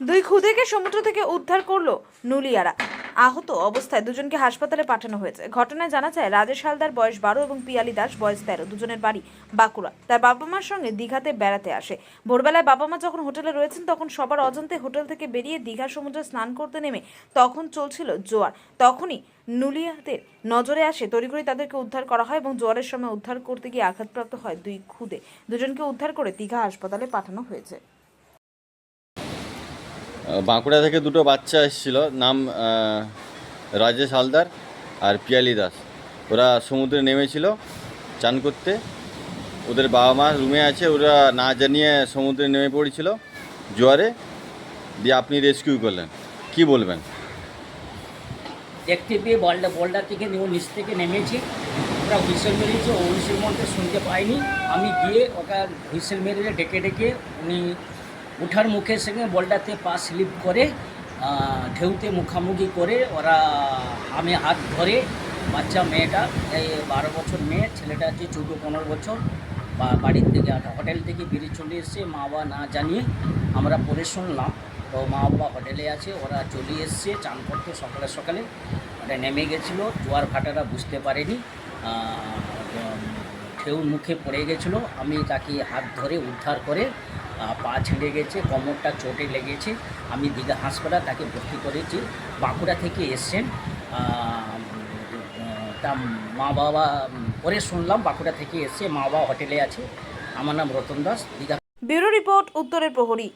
দুই খুদেকে সমুদ্র থেকে উদ্ধার করল নুলিয়ারা। আহত অবস্থায় দুজনকে হাসপাতালে পাঠানো হয়েছে। ঘটনায় জানা যায়, রাজেশ হালদার বয়স বারো এবং পিয়ালি দাস বয়স তেরো। দুজনের বাড়ি বাঁকুড়া। তার বাবা মার সঙ্গে দীঘাতে বেড়াতে আসে। ভোরবেলায় বাবা মা যখন হোটেলে রয়েছেন, তখন সবার অজান্তে হোটেল থেকে বেরিয়ে দীঘা সমুদ্রে স্নান করতে নেমে তখন চলছিল জোয়ার। তখনই নুলিয়াদের নজরে আসে, তড়িঘড়ি তাদেরকে উদ্ধার করা হয় এবং জোয়ারের সময় উদ্ধার করতে গিয়ে আঘাতপ্রাপ্ত হয় দুই খুদে দুজনকে উদ্ধার করে দীঘা হাসপাতালে পাঠানো হয়েছে। বাঁকুড়া থেকে দুটো বাচ্চা এসেছিল। নাম রাজেশ হালদার আর পিয়ালি দাস। ওরা সমুদ্রে নেমেছিল চান করতে। ওদের বাবা মা রুমে আছে, ওরা না জানিয়ে সমুদ্রে নেমে পড়েছিল জোয়ারে। দিয়ে আপনি রেস্কিউ করলেন। কি বলবেন? দেখতে পেয়ে বলটা বলটা থেকে নিচ থেকে নেমেছি। ওরা হুইসেল মেরেছে, ও হুইসেল মধ্যে শুনতে পাইনি। আমি গিয়ে ওটা হুইসেল মেরে ডেকে ডেকে উনি উঠার মুখের সঙ্গে বলটাতে পা স্লিপ করে ঢেউতে মুখামুখি করে ওরা আমি হাত ধরে, বাচ্চা মেয়েটা, এই বারো বছর মেয়ে, ছেলেটা হচ্ছে চৌদ্দ পনেরো বছর, বা বাড়ির থেকে হোটেল থেকে বেরিয়ে চলে এসছে, মা বাবা না জানিয়ে আমরা পরে শুনলাম। তো মা বাবা হোটেলে আছে, ওরা চলে এসছে, চান করতে সকালে সকালে ওটা নেমে গেছিল জোয়ার ভাটারা বুঝতে পারেনি ঢেউ মুখে পড়ে গেছিল, আমি তাকে হাত ধরে উদ্ধার করে পা ছিঁড়ে গেছে, কোমরটা চোটে লেগেছে। আমি দীঘা হাসপাতাল তাকে ভর্তি করেছি। বাঁকুড়া থেকে এসছেন তা মা বাবা, পরে শুনলাম বাঁকুড়া থেকে এসছে, মা বাবা হোটেলে আছে। আমার নাম রতন দাস, দীঘা। ব্যুরো রিপোর্ট, উত্তরের প্রহরী।